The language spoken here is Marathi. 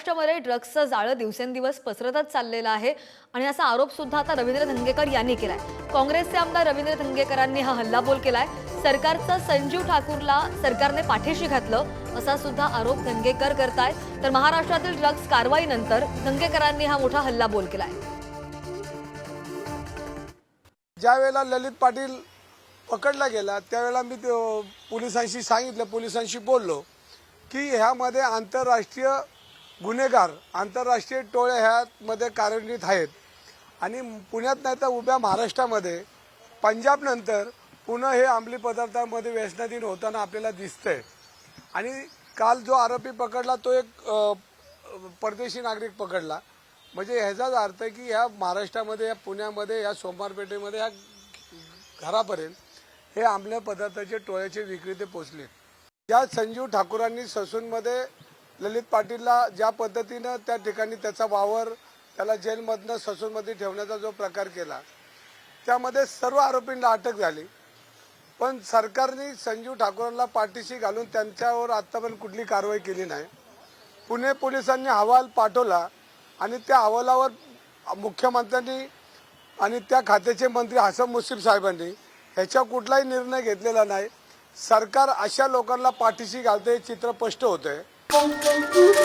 महाराष्ट्रामध्ये ड्रग्सचं जाळं दिवसेंदिवस पसरतच चाललेलं आहे. आणि असा आरोप सुद्धा आता रवींद्र धंगेकर यांनी केलाय. काँग्रेसचे आमदार रवींद्र धंगेकरांनी हा हल्लाबोल केलाय. सरकारचं संजीव ठाकूरला सरकारने पाठीशी घातलं असा सुद्धा आरोप धंगेकर करतायत. तर महाराष्ट्रातील ड्रग्स कारवाईनंतर धंगेकरांनी हा मोठा हल्लाबोल केलाय. ज्या वेळेला ललित पाटील पकडला गेला त्यावेळेला मी पोलिसांशी सांगितलं पोलिसांशी बोललो की ह्यामध्ये आंतरराष्ट्रीय गुन्हेगार आंतरराष्ट्रीय टोळ्या ह्यामध्ये कार्यान्वित आहेत. आणि पुण्यात नाही तर उभ्या महाराष्ट्रामध्ये पंजाबनंतर पुन्हा हे अंमली पदार्थांमध्ये व्यसनाधीन होताना आपल्याला दिसतंय. आणि काल जो आरोपी पकडला तो एक परदेशी नागरिक पकडला. म्हणजे ह्याचाच अर्थ आहे की ह्या महाराष्ट्रामध्ये या पुण्यामध्ये या सोमवारपेठेमध्ये ह्या घरापर्यंत हे आंबल्या पदार्थाचे टोळ्याचे विक्रेते पोचले ज्या संजीव ठाकूरांनी ससूनमध्ये ललित पाटीलला ज्या पद्धतीनं त्या ठिकाणी त्याचा वावर त्याला जेलमधनं ससूनमध्ये ठेवण्याचा जो प्रकार केला त्यामध्ये सर्व आरोपींना अटक झाली. पण सरकारने संजीव ठाकूरांना पाठीशी घालून त्यांच्यावर आत्तापर्यंत कुठली कारवाई केली नाही. पुणे पोलिसांनी अहवाल पाठवला आणि त्या अहवालावर मुख्यमंत्र्यांनी आणि त्या खात्याचे मंत्री हसन मुश्रीफ साहेबांनी ह्याच्या कुठलाही निर्णय घेतलेला नाही. सरकार अशा लोकांना पाठीशी घालते हे चित्र स्पष्ट होतं आहे Música